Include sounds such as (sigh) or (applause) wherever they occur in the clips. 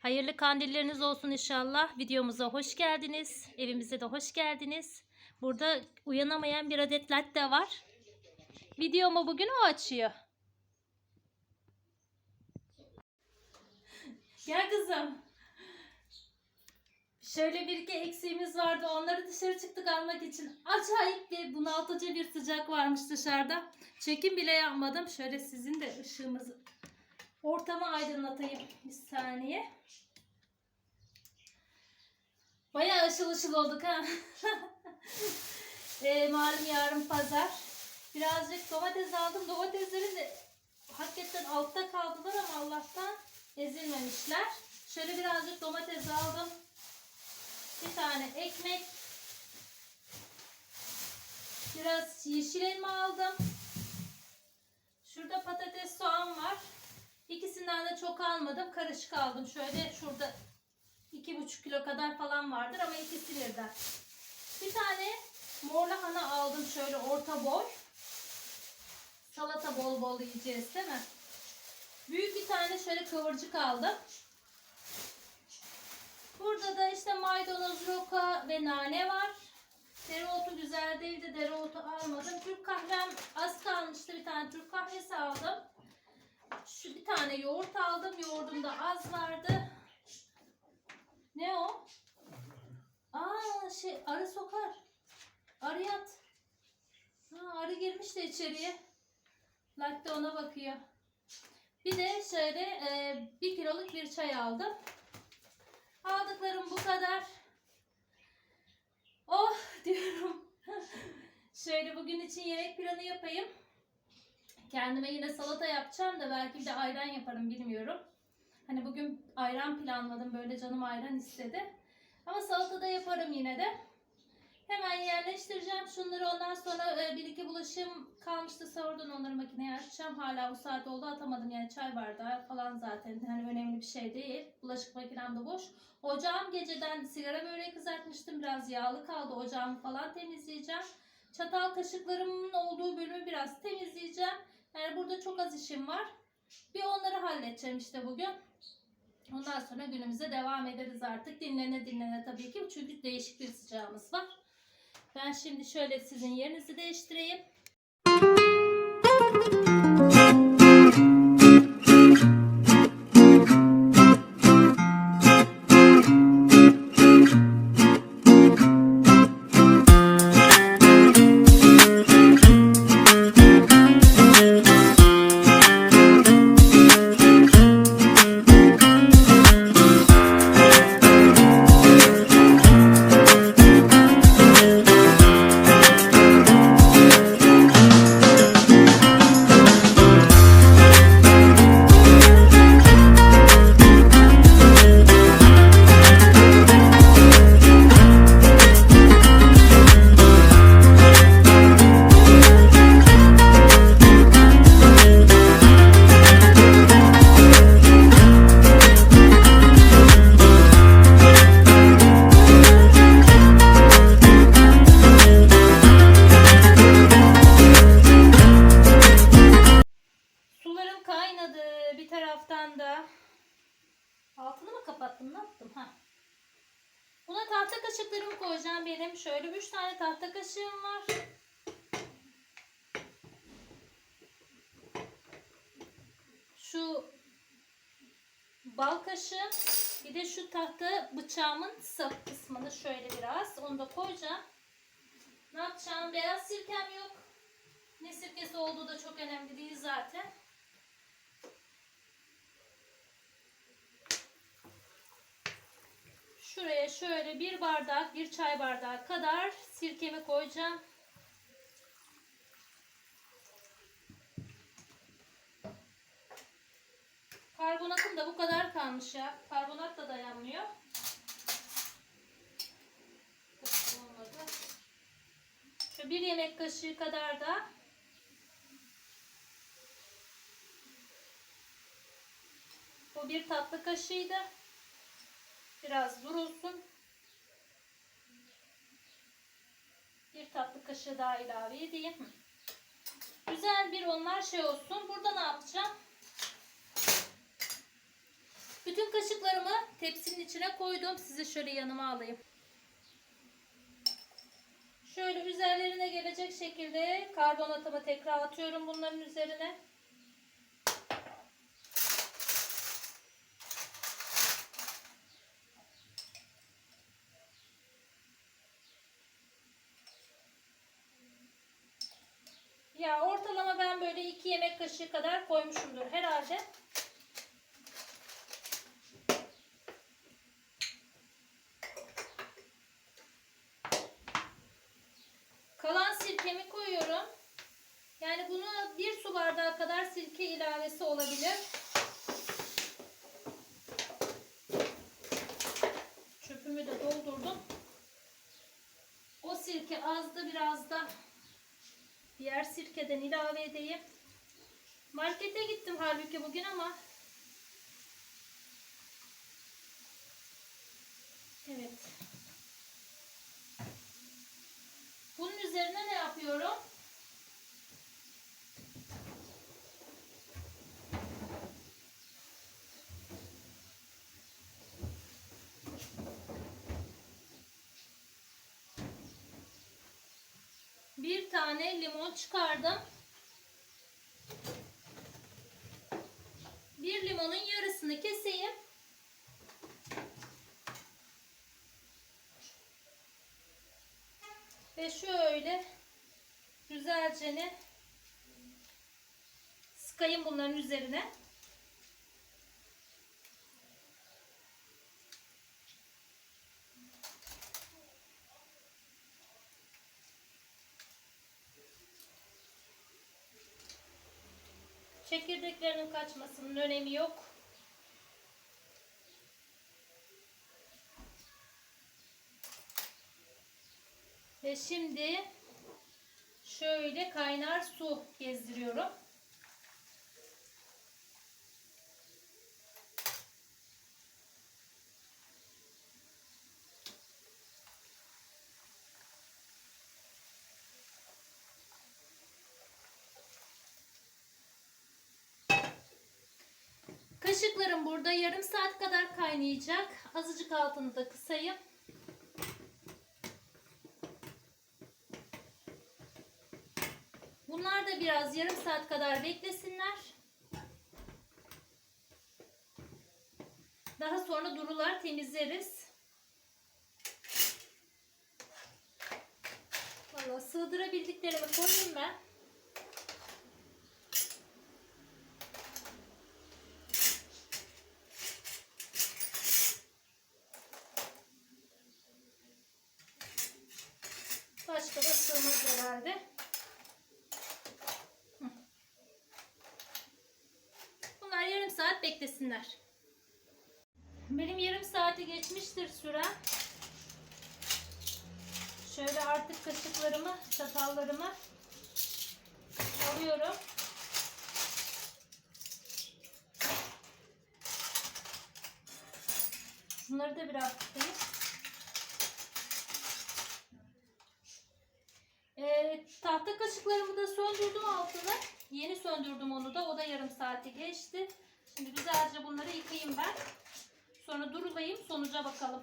Hayırlı kandilleriniz olsun inşallah. Videomuza hoş geldiniz. Evimize de hoş geldiniz. Burada uyanamayan bir adet latte var. Videomu bugün o açıyor. Gel kızım. Şöyle bir iki eksiğimiz vardı. Onları dışarı çıktık almak için. Acayip bir bunaltıcı bir sıcak varmış dışarıda. Çekim bile yapmadım. Şöyle sizin de ışığımızı ortamı aydınlatayım bir saniye. Bayağı ışıl ışıl olduk ha. (laughs) e, malum yarın pazar. Birazcık domates aldım. Domatesleri de hakikaten altta kaldılar ama Allah'tan ezilmemişler. Şöyle birazcık domates aldım. Bir tane ekmek. Biraz yeşil elma aldım. Şurada patates soğan var. İkisinden de çok almadım. Karışık aldım. Şöyle şurada iki buçuk kilo kadar falan vardır ama ikisi birden. Bir tane mor lahana aldım şöyle orta boy. Salata bol bol yiyeceğiz değil mi? Büyük bir tane şöyle kıvırcık aldım. Burada da işte maydanoz, roka ve nane var. Dereotu güzel değildi. Dereotu almadım. Türk kahvem az kalmıştı. Bir tane Türk kahvesi aldım. Şu bir tane yoğurt aldım. Yoğurdum da az vardı. Ne o? Aa şey arı sokar. Arı yat. Ha, arı girmiş de içeriye. Latte ona bakıyor. Bir de şöyle e, bir kiloluk bir çay aldım. Aldıklarım bu kadar. Oh (laughs) diyorum. Şöyle bugün için yemek planı yapayım. Kendime yine salata yapacağım da belki bir de ayran yaparım bilmiyorum. Hani bugün ayran planladım. Böyle canım ayran istedi. Ama salata da yaparım yine de. Hemen yerleştireceğim şunları. Ondan sonra e, bir iki bulaşım kalmıştı sahurdan onları makineye açacağım. Hala o saat oldu atamadım. Yani çay bardağı falan zaten. Hani önemli bir şey değil. Bulaşık makinem de boş. Ocağım geceden sigara böreği kızartmıştım. Biraz yağlı kaldı. Ocağımı falan temizleyeceğim. Çatal kaşıklarımın olduğu bölümü biraz temizleyeceğim. Yani burada çok az işim var. Bir onları halledeceğim işte bugün. Ondan sonra günümüze devam ederiz artık. Dinlene dinlene tabii ki. Çünkü değişik bir sıcağımız var. Ben şimdi şöyle sizin yerinizi değiştireyim. Kaşığım var. Şu bal kaşığı bir de şu tahta bıçağımın sap kısmını şöyle biraz onu da koyacağım. Ne yapacağım? Beyaz sirkem yok. Ne sirkesi olduğu da çok önemli değil zaten. Şuraya şöyle bir bardak, bir çay bardağı kadar sirkemi koyacağım. Karbonatım da bu kadar kalmış ya. Karbonat da dayanmıyor. Şu bir yemek kaşığı kadar da bu bir tatlı kaşığıydı. Biraz durulsun. Bir tatlı kaşığı daha ilave edeyim. Güzel bir onlar şey olsun. Burada ne yapacağım? Bütün kaşıklarımı tepsinin içine koydum. Sizi şöyle yanıma alayım. Şöyle üzerlerine gelecek şekilde karbonatımı tekrar atıyorum bunların üzerine. Ya ortalama ben böyle 2 yemek kaşığı kadar koymuşumdur herhalde. Kalan sirkemi koyuyorum. Yani bunu bir su bardağı kadar sirke ilavesi olabilir. Çöpümü de doldurdum. O sirke azdı biraz da diğer sirkeden ilave edeyim. Markete gittim halbuki bugün ama Evet. Bunun üzerine ne yapıyorum? Bir tane limon çıkardım. Bir limonun yarısını keseyim. Ve şöyle ne sıkayım bunların üzerine. Çekirdeklerinin kaçmasının önemi yok. Ve şimdi şöyle kaynar su gezdiriyorum. Kaşıklarım burada yarım saat kadar kaynayacak. Azıcık altını da kısayım. Bunlar da biraz yarım saat kadar beklesinler. Daha sonra durular temizleriz. Valla sığdırabildiklerimi koyayım ben. Başka da sığmaz herhalde. Bunlar yarım saat beklesinler. Benim yarım saati geçmiştir süre. Şöyle artık kaşıklarımı, çatallarımı alıyorum. Bunları da biraz tutayım. Ee, tahta kaşıklarımı da söndürdüm altını. Yeni söndürdüm onu da. O da yarım saati geçti. Şimdi güzelce bunları yıkayayım ben. Sonra durulayım. Sonuca bakalım.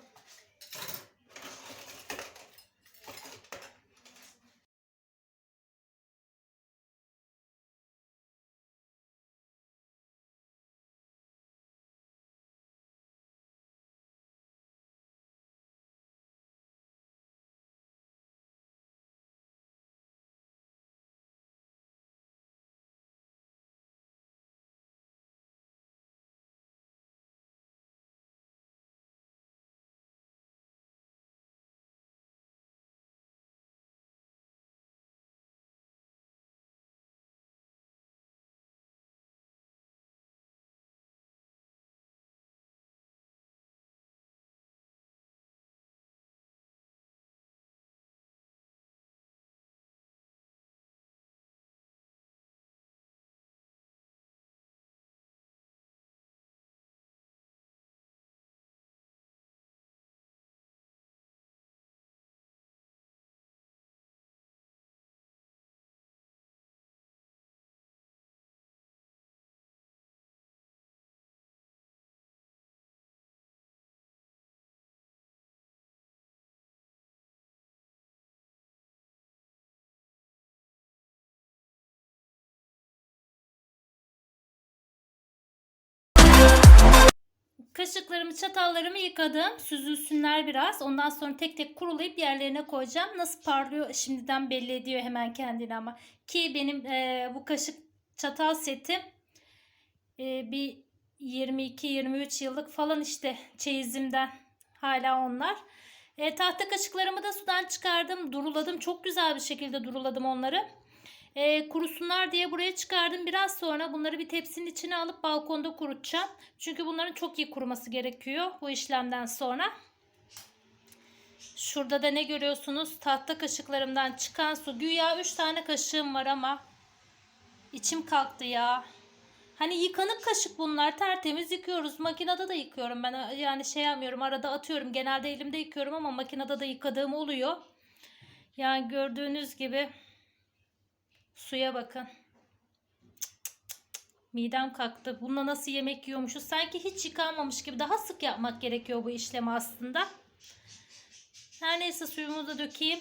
Kaşıklarımı, çatallarımı yıkadım. Süzülsünler biraz. Ondan sonra tek tek kurulayıp yerlerine koyacağım. Nasıl parlıyor şimdiden belli ediyor hemen kendini ama. Ki benim e, bu kaşık çatal setim e, bir 22-23 yıllık falan işte çeyizimden. Hala onlar. E, tahta kaşıklarımı da sudan çıkardım. Duruladım. Çok güzel bir şekilde duruladım onları. E, kurusunlar diye buraya çıkardım. Biraz sonra bunları bir tepsinin içine alıp balkonda kurutacağım. Çünkü bunların çok iyi kuruması gerekiyor bu işlemden sonra. Şurada da ne görüyorsunuz? Tahta kaşıklarımdan çıkan su. Güya 3 tane kaşığım var ama içim kalktı ya. Hani yıkanık kaşık bunlar. Tertemiz yıkıyoruz. Makinede de yıkıyorum ben. Yani şey yapmıyorum. Arada atıyorum. Genelde elimde yıkıyorum ama makinede de yıkadığım oluyor. Yani gördüğünüz gibi suya bakın. Midem kalktı. Bununla nasıl yemek yiyormuşuz? Sanki hiç yıkanmamış gibi. Daha sık yapmak gerekiyor bu işlemi aslında. Her neyse suyumu da dökeyim.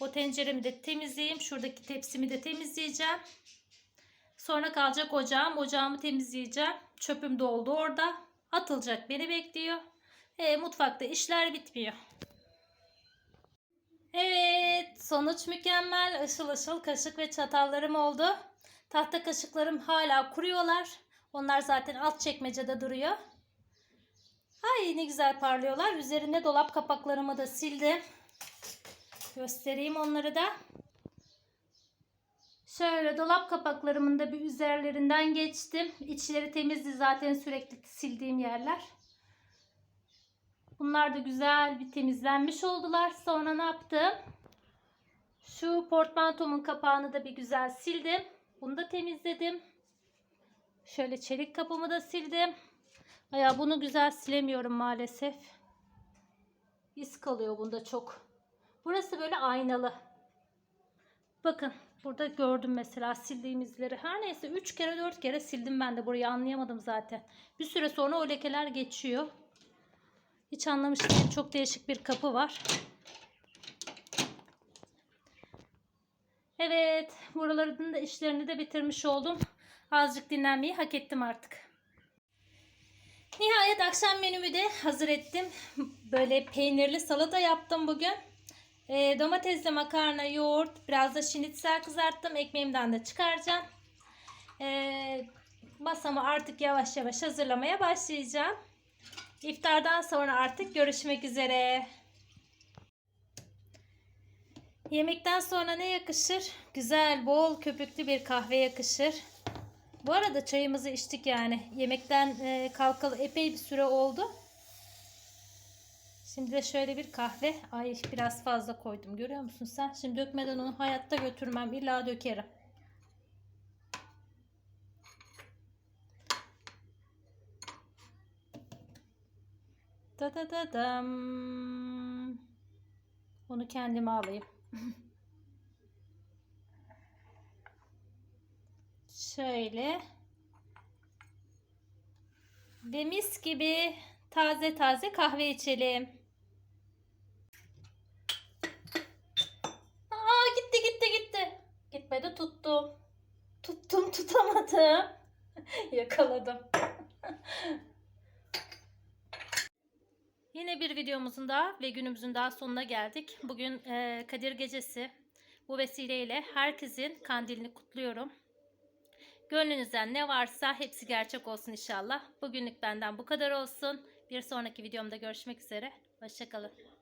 O tenceremi de temizleyeyim. Şuradaki tepsimi de temizleyeceğim. Sonra kalacak ocağım. Ocağımı temizleyeceğim. Çöpüm doldu orada. Atılacak beni bekliyor. E, mutfakta işler bitmiyor. Evet, sonuç mükemmel. Işıl ışıl kaşık ve çatallarım oldu. Tahta kaşıklarım hala kuruyorlar. Onlar zaten alt çekmecede duruyor. Ay ne güzel parlıyorlar. Üzerinde dolap kapaklarımı da sildim. Göstereyim onları da. Şöyle dolap kapaklarımın da bir üzerlerinden geçtim. İçleri temizdi zaten sürekli sildiğim yerler. Bunlar da güzel bir temizlenmiş oldular. Sonra ne yaptım? Şu portmantomun kapağını da bir güzel sildim. Bunu da temizledim. Şöyle çelik kapımı da sildim. Ya bunu güzel silemiyorum maalesef. İz kalıyor bunda çok. Burası böyle aynalı. Bakın burada gördüm mesela sildiğim izleri. Her neyse 3 kere 4 kere sildim ben de burayı anlayamadım zaten. Bir süre sonra o lekeler geçiyor. Hiç anlamış değilim. Çok değişik bir kapı var. Evet. Buraların da işlerini de bitirmiş oldum. Azıcık dinlenmeyi hak ettim artık. Nihayet akşam menümü de hazır ettim. Böyle peynirli salata yaptım bugün. E, domatesli makarna, yoğurt, biraz da şinitsel kızarttım. Ekmeğimden de çıkaracağım. E, masamı artık yavaş yavaş hazırlamaya başlayacağım. İftardan sonra artık görüşmek üzere. Yemekten sonra ne yakışır? Güzel, bol köpüklü bir kahve yakışır. Bu arada çayımızı içtik yani. Yemekten e, kalkalı epey bir süre oldu. Şimdi de şöyle bir kahve. Ay biraz fazla koydum. Görüyor musun sen? Şimdi dökmeden onu hayatta götürmem. İlla dökerim. Da da da dam. Onu kendime alayım. Şöyle. Ve mis gibi taze taze kahve içelim. Aa gitti gitti gitti. Gitmedi tuttum. Tuttum tutamadım. (laughs) Yakaladım. Yine bir videomuzun daha ve günümüzün daha sonuna geldik. Bugün e, Kadir Gecesi. Bu vesileyle herkesin kandilini kutluyorum. Gönlünüzden ne varsa hepsi gerçek olsun inşallah. Bugünlük benden bu kadar olsun. Bir sonraki videomda görüşmek üzere. Hoşçakalın.